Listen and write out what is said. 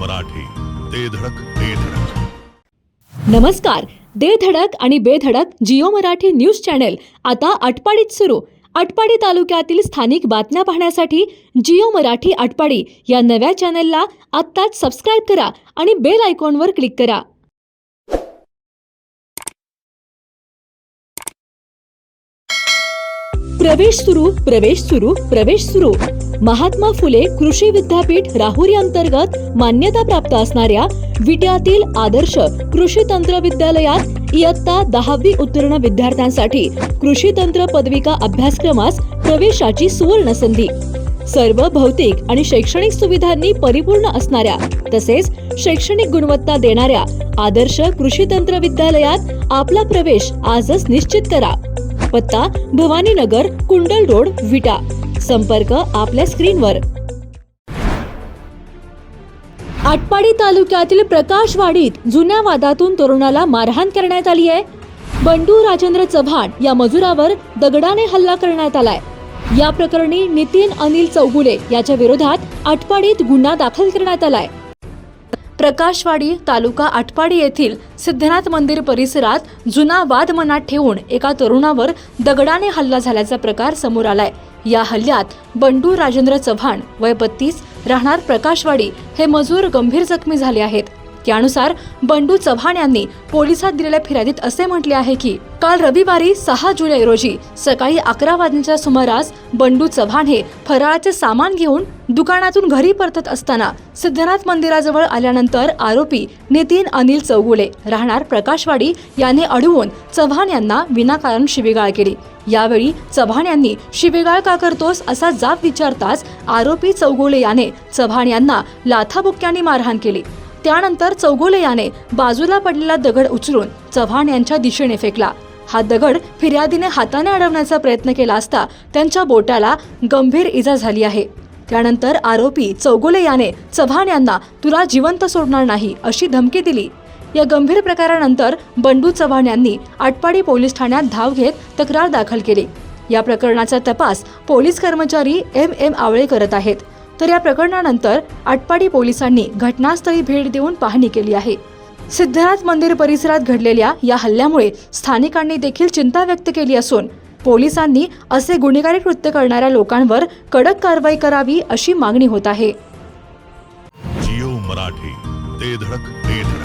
मराठी ते धडक ते धडक. नमस्कार दे धडक आणि बेधडक जिओ मराठी न्यूज चॅनेल. आता आटपाडीत सुरू. आटपाडी तालुक्यातील स्थानिक बातम्या पाहण्यासाठी जिओ मराठी आटपाडी या नव्या चॅनेलला आत्ताच सबस्क्राईब करा आणि बेल आयकॉनवर क्लिक करा. प्रवेश सुरू प्रवेश सुरू प्रवेश सुरू. महात्मा फुले कृषी विद्यापीठ राहुरी अंतर्गत मान्यता प्राप्त असणाऱ्या विट्यातील आदर्श कृषी तंत्र विद्यालयात इयत्ता दहावी उत्तीर्ण विद्यार्थ्यांसाठी कृषी तंत्र पदविका अभ्यासक्रमास प्रवेशाची सुवर्ण संधी. सर्व भौतिक आणि शैक्षणिक सुविधांनी परिपूर्ण असणाऱ्या तसेच शैक्षणिक गुणवत्ता देणाऱ्या आदर्श कृषी तंत्र विद्यालयात आपला प्रवेश आजच निश्चित करा. पत्ता भवानीनगर कुंडल रोड विटा. संपर्क आपल्या स्क्रीनवर. आटपाडी तालुक्यातील प्रकाशवाडीत जुन्या वादातून तरुणाला मारहाण करण्यात आली आहे. बंडू राजेंद्र चव्हाण या मजुरावर दगडाने हल्ला करण्यात आलाय. या प्रकरणी नितीन अनिल चौगुले याच्या विरोधात आटपाडीत गुन्हा दाखल करण्यात आलाय. प्रकाशवाडी तालुका आटपाडी येथील सिद्धनाथ मंदिर परिसरात जुना वाद मनात ठेवून एका तरुणावर दगडाने हल्ला झाल्याचा प्रकार समोर आलाय. या हल्ल्यात बंडू राजेंद्र चव्हाण वय बत्तीस राहणार प्रकाशवाडी हे मजूर गंभीर जखमी झाले आहेत. त्यानुसार बंडू चव्हाण यांनी पोलिसात दिलेल्या फिर्यादीत असे म्हटले आहे की काल रविवारी सहा जुलै रोजी सकाळी अकरा वाजण्याच्या सुमारास बंडू चव्हाण हे फराळाचे सामान घेऊन दुकानातून घरी परतत असताना सिद्धनाथ मंदिराजवळ आल्यानंतर आरोपी नितीन अनिल चौगुले राहणार प्रकाशवाडी याने अडवून चव्हाण यांना विनाकारण शिवीगाळ केली. यावेळी चव्हाण यांनी शिवीगाळ का करतोस असा जाब विचारताच आरोपी चौगुले याने चव्हाण यांना लाथाबुक्क्यांनी मारहाण केली. त्यानंतर चौगुले याने बाजूला पडलेला दगड उचलून चव्हाण यांच्या दिशेने फेकला. हा दगड फिर्यादीने हाताने अडवण्याचा प्रयत्न केला असता त्यांच्या बोटाला गंभीर इजा झाली आहे. त्यानंतर आरोपी चौगुले याने चव्हाण यांना तुला जिवंत सोडणार नाही अशी धमकी दिली. या गंभीर प्रकारानंतर बंडू चव्हाण यांनी आटपाडी पोलीस ठाण्यात धाव घेत तक्रार दाखल केली. या प्रकरणाचा तपास पोलीस कर्मचारी एम एम आवळे करत आहेत. तर या प्रकरणानंतर आटपाडी पोलिसांनी घटनास्थळी भेट देऊन पाहणी केली आहे. सिद्धनाथ मंदिर परिसरात घडलेल्या या हल्ल्यामुळे स्थानिकांनी देखील चिंता व्यक्त केली असून पोलिसांनी असे गुन्हेगारी कृत्य करणाऱ्या लोकांवर कडक कारवाई करावी अशी मागणी होत आहे. जिओ मराठी ते धडक ते धडक.